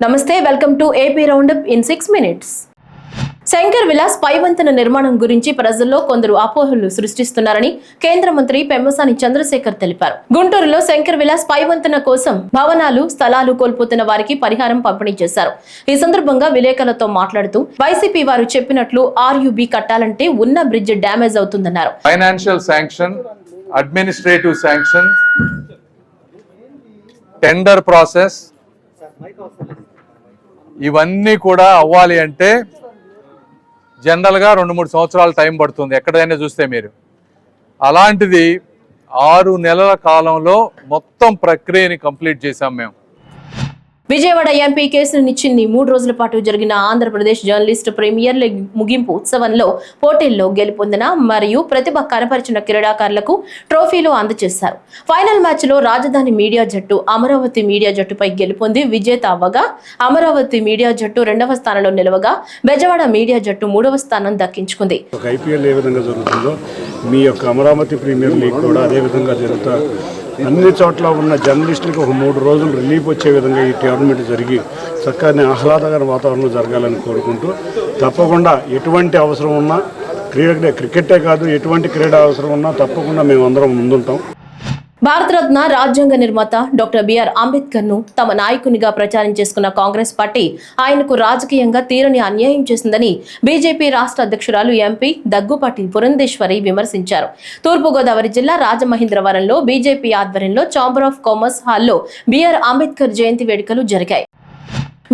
నమస్తే welcome to AP roundup in six minutes Shankar Vilas పైవంతన నిర్మాణం గురించి ప్రజల్లో కొందరు అపోహలు సృష్టిస్తున్నారని కేంద్ర మంత్రి పెమ్మసాని చంద్రశేఖర్ తెలిపారు. గుంటూరులో శంకర్ విలాస్ పైవంతన కోసం భవనాలు స్థలాలు కోల్పోతున్న వారికి పరిహారం పంపిణీ చేశారు. ఈ సందర్భంగా విలేకరులతో మాట్లాడుతూ వైసీపీ వారు చెప్పినట్లు ఆర్యుబి కట్టాలంటే ఉన్న bridge damage అవుతుందన్నారు. Financial sanction administrative sanction tender process ఇవన్నీ కూడా అవ్వాలి అంటే జనరల్గా రెండు మూడు సంవత్సరాలు టైం పడుతుంది ఎక్కడైనా చూస్తే మీరు. అలాంటిది ఆరు నెలల కాలంలో మొత్తం ప్రక్రియని కంప్లీట్ చేశాం మేము. విజయవాడ ఎంపీ కేసునిచ్చింది మూడు రోజుల పాటు జరిగిన ఆంధ్రప్రదేశ్ జర్నలిస్ట్ ప్రీమియర్ లీగ్ ముగింపు ఉత్సవంలో పోటీల్లో గెలుపొందిన మరియు ప్రతిభ కనపరిచిన క్రీడాకారులకు ట్రోఫీలు అందజేశారు. ఫైనల్ మ్యాచ్లో రాజధాని మీడియా జట్టు అమరావతి మీడియా జట్టుపై గెలుపొంది విజేత అవ్వగా అమరావతి మీడియా జట్టు రెండవ స్థానంలో నిలవగా బెజవాడ మీడియా జట్టు మూడవ స్థానం దక్కించుకుంది. ఐపీఎల్ ఏ విధంగా జరుగుతుందో మీ యొక్క అమరావతి ప్రీమియర్ లీగ్ కూడా అదే విధంగా జరుగుతా అన్ని చోట్ల ఉన్న జర్నలిస్టులకు ఒక మూడు రోజులు రిలీఫ్ వచ్చే విధంగా ఈ టోర్నమెంట్ జరిగి చక్కని ఆహ్లాదకర వాతావరణం జరగాలని కోరుకుంటూ తప్పకుండా ఎటువంటి అవసరం ఉన్నా క్రీడ క్రికెటే కాదు ఎటువంటి క్రీడ అవసరం ఉన్నా తప్పకుండా మేము అందరం ముందుంటాం. భారతరత్న రాజ్యాంగ నిర్మాత డాక్టర్ బిఆర్ అంబేద్కర్ను తమ నాయకునిగా ప్రచారం చేసుకున్న కాంగ్రెస్ పార్టీ ఆయనకు రాజకీయంగా తీరని అన్యాయం చేసిందని బీజేపీ రాష్ట్ర అధ్యక్షురాలు ఎంపీ దగ్గుపాటి పురంధేశ్వరి విమర్శించారు. తూర్పుగోదావరి జిల్లా రాజమహేంద్రవరంలో బీజేపీ ఆధ్వర్యంలో ఛాంబర్ ఆఫ్ కామర్స్ హాల్లో బిఆర్ అంబేద్కర్ జయంతి వేడుకలు జరిగాయి.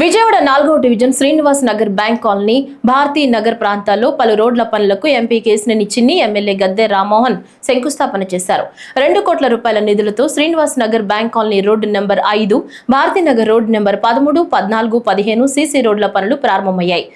విజయవాడ నాలుగవ division Srinivas Nagar bank colony Bharathi Nagar ప్రాంతాల్లో పలు రోడ్ల పనులకు ఎంపీ కేసినేని చిన్ని ఎమ్మెల్యే గద్దె రామ్మోహన్ శంకుస్థాపన చేశారు. రెండు కోట్ల రూపాయల నిధులతో Srinivas Nagar bank colony road number ఐదు భారతీనగర్ రోడ్డు నెంబర్ పదమూడు పద్నాలుగు పదిహేను సీసీ రోడ్ల పనులు ప్రారంభమయ్యాయి.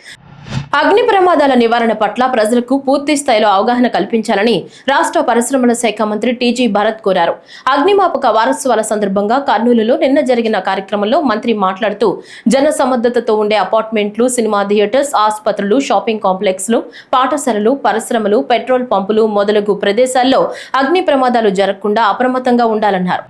అగ్ని ప్రమాదాల నివారణ పట్ల ప్రజలకు పూర్తి స్థాయిలో అవగాహన కల్పించాలని రాష్ట్ర పరిశ్రమల శాఖ మంత్రి టీజీ భరత్ కోరారు. అగ్నిమాపక వారోత్సవాల సందర్భంగా కర్నూలులో నిన్న జరిగిన కార్యక్రమంలో మంత్రి మాట్లాడుతూ జన సమర్థతతో ఉండే అపార్ట్మెంట్లు సినిమా థియేటర్స్ ఆసుపత్రులు షాపింగ్ కాంప్లెక్స్లు పాఠశాలలు పరిశ్రమలు పెట్రోల్ పంపులు మొదలగు ప్రదేశాల్లో అగ్ని ప్రమాదాలు జరగకుండా అప్రమత్తంగా ఉండాలన్నారు.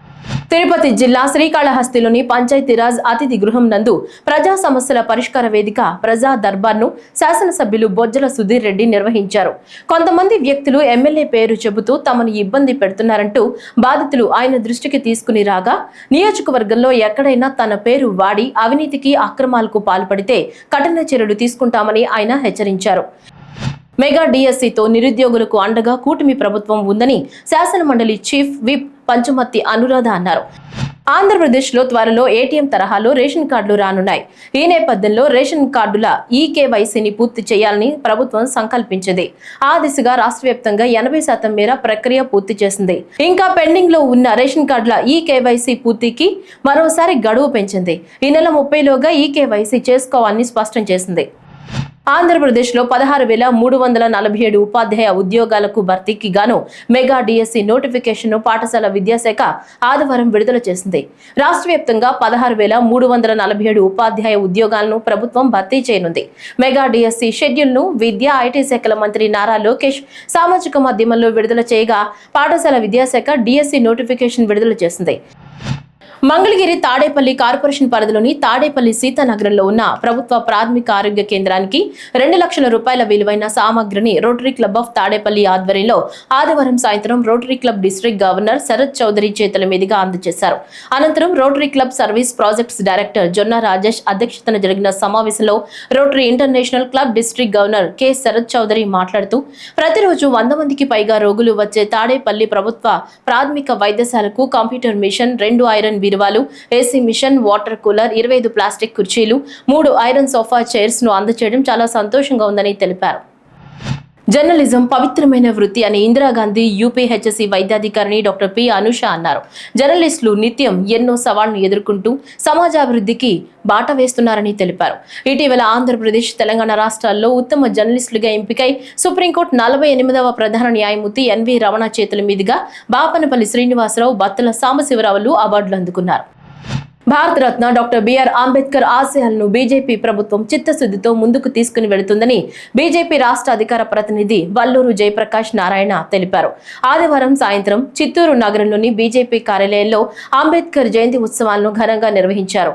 తిరుపతి జిల్లా శ్రీకాళహస్తిలోని పంచాయతీరాజ్ అతిథి గృహం నందు ప్రజా సమస్యల పరిష్కార వేదిక ప్రజా దర్బార్ను శాసనసభ్యులు బొజ్జల సుధీర్ రెడ్డి నిర్వహించారు. కొంతమంది వ్యక్తులు ఎమ్మెల్యే పేరు చెబుతూ తమను ఇబ్బంది పెడుతున్నారంటూ బాధితులు ఆయన దృష్టికి తీసుకుని రాగా నియోజకవర్గంలో ఎక్కడైనా తన పేరు వాడి అవినీతికి అక్రమాలకు పాల్పడితే కఠిన చర్యలు తీసుకుంటామని ఆయన హెచ్చరించారు. మెగా డిఎస్సితో నిరుద్యోగులకు అండగా కూటమి ప్రభుత్వం ఉందని శాసన మండలి చీఫ్ విప్ పంచుమత్తి అనురాధ అన్నారు. ఆంధ్రప్రదేశ్లో త్వరలో ఏటీఎం తరహాలో రేషన్ కార్డులు రానున్నాయి. ఈ నేపథ్యంలో రేషన్ కార్డుల ఈకేవైసీని పూర్తి చేయాలని ప్రభుత్వం సంకల్పించింది. ఆ దిశగా రాష్ట్ర వ్యాప్తంగా ఎనభై శాతం మేర ప్రక్రియ పూర్తి చేసింది. ఇంకా పెండింగ్లో ఉన్న రేషన్ కార్డుల ఈకేవైసీ పూర్తికి మరోసారి గడువు పెంచింది. ఈ నెల ముప్పైలోగా ఈకేవైసీ చేసుకోవాలని స్పష్టం చేసింది. ఆంధ్రప్రదేశ్లో పదహారు వేల మూడు వందల నలభై ఏడు ఉపాధ్యాయ ఉద్యోగాలకు భర్తీకి గాను మెగా డిఎస్సి నోటిఫికేషన్ పాఠశాల విద్యాశాఖ ఆదివారం విడుదల చేసింది. రాష్ట్ర వ్యాప్తంగా పదహారు వేల మూడు వందల నలభై ఏడు ఉపాధ్యాయ ఉద్యోగాలను ప్రభుత్వం భర్తీ చేయనుంది. మెగా డిఎస్సి షెడ్యూల్ను విద్యా ఐటీ శాఖల మంత్రి నారా లోకేష్ సామాజిక మాధ్యమంలో విడుదల చేయగా పాఠశాల విద్యాశాఖ డిఎస్సి నోటిఫికేషన్ విడుదల చేసింది. మంగళగిరి తాడేపల్లి కార్పొరేషన్ పరిధిలోని తాడేపల్లి సీతానగరంలో ఉన్న ప్రభుత్వ ప్రాథమిక ఆరోగ్య కేంద్రానికి రెండు లక్షల రూపాయల విలువైన సామాగ్రిని రోటరీ క్లబ్ ఆఫ్ తాడేపల్లి ఆధ్వర్యంలో ఆదివారం సాయంత్రం Rotary club district governor Sarath Chowdary చేతుల మీదుగా అందజేశారు. అనంతరం Rotary club service projects director Jonna Rajesh అధ్యక్షతన జరిగిన సమావేశంలో Rotary International club district governor K Sarath Chowdary మాట్లాడుతూ ప్రతిరోజు వంద మందికి పైగా రోగులు వచ్చే తాడేపల్లి ప్రభుత్వ ప్రాథమిక వైద్యశాలకు కంప్యూటర్ మిషన్ రెండు ఐరన్ బీరువాలు ఏసీ మిషన్ వాటర్ కూలర్ ఇరవై ఐదు ప్లాస్టిక్ కుర్చీలు మూడు ఐరన్ సోఫా చైర్స్ను అందజేయడం చాలా సంతోషంగా ఉందని తెలిపారు. జర్నలిజం పవిత్రమైన వృత్తి అని ఇందిరాగాంధీ యూపీహెచ్ఎస్సి వైద్యాధికారిని డాక్టర్ పి. అనుష అన్నారు. జర్నలిస్టులు నిత్యం ఎన్నో సవాళ్ళను ఎదుర్కొంటూ సమాజాభివృద్ధికి బాట వేస్తున్నారని తెలిపారు. ఇటీవల ఆంధ్రప్రదేశ్ తెలంగాణ రాష్ట్రాల్లో ఉత్తమ జర్నలిస్టులుగా ఎంపికై సుప్రీంకోర్టు నలభై ఎనిమిదవ ప్రధాన న్యాయమూర్తి ఎన్వి రమణ చేతుల మీదుగా బాపనపల్లి శ్రీనివాసరావు బత్తల సాంబశివరావులు అవార్డులు అందుకున్నారు. భారతరత్న డాక్టర్ బిఆర్ అంబేద్కర్ ఆశయాలను బీజేపీ ప్రభుత్వం చిత్తశుద్ధితో ముందుకు తీసుకుని వెళుతుందని బీజేపీ రాష్ట్ర అధికార ప్రతినిధి వల్లూరు జయప్రకాష్ నారాయణ తెలిపారు. ఆదివారం సాయంత్రం చిత్తూరు నగరంలోని బీజేపీ కార్యాలయంలో అంబేద్కర్ జయంతి ఉత్సవాలను ఘనంగా నిర్వహించారు.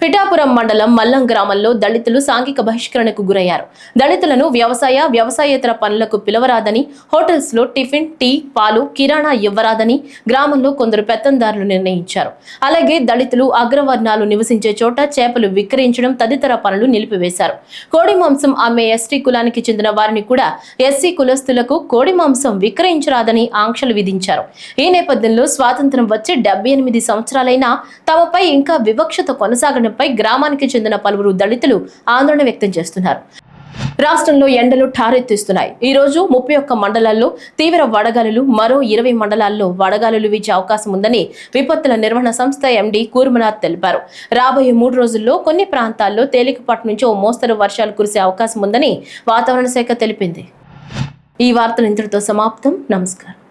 పిఠాపురం మండలం మల్లం గ్రామంలో దళితులు సాంఘిక బహిష్కరణకు గురయ్యారు. దళితులను వ్యవసాయ వ్యవసాయేతర పనులకు పిలవరాదని హోటల్స్లో టిఫిన్ టీ పాలు కిరాణా ఇవ్వరాదని గ్రామంలో కొందరు పెత్తందారులు నిర్ణయించారు. అలాగే దళితులు అగ్రవర్ణాలు నివసించే చోట చేపలు విక్రయించడం తదితర పనులు నిలిపివేశారు. కోడి మాంసం అమ్మే ఎస్టీ కులానికి చెందిన వారిని కూడా ఎస్సీ కులస్తులకు కోడి మాంసం విక్రయించరాదని ఆంక్షలు విధించారు. ఈ నేపథ్యంలో స్వాతంత్రం వచ్చి డెబ్బై ఎనిమిది సంవత్సరాలైనా తమపై ఇంకా వివక్షత కొనసాగడం కొనసాగడంపై గ్రామానికి చెందిన పలువురు దళితులు ఆందోళన వ్యక్తం చేస్తున్నారు. రాష్ట్రంలో ఎండలు ఠారెత్తిస్తున్నాయి. ఈ రోజు ముప్పై ఒక్క మండలాల్లో తీవ్ర వడగాలులు మరో ఇరవై మండలాల్లో వడగాలులు వీచే అవకాశం ఉందని విపత్తుల నిర్వహణ సంస్థ ఎండీ కూర్మనాథ్ తెలిపారు. రాబోయే మూడు రోజుల్లో కొన్ని ప్రాంతాల్లో తేలికపాటి నుంచి ఓ మోస్తరు వర్షాలు కురిసే అవకాశం ఉందని వాతావరణ శాఖ తెలిపింది. ఈ వార్తలు ఇంతటితో సమాప్తం. నమస్కారం.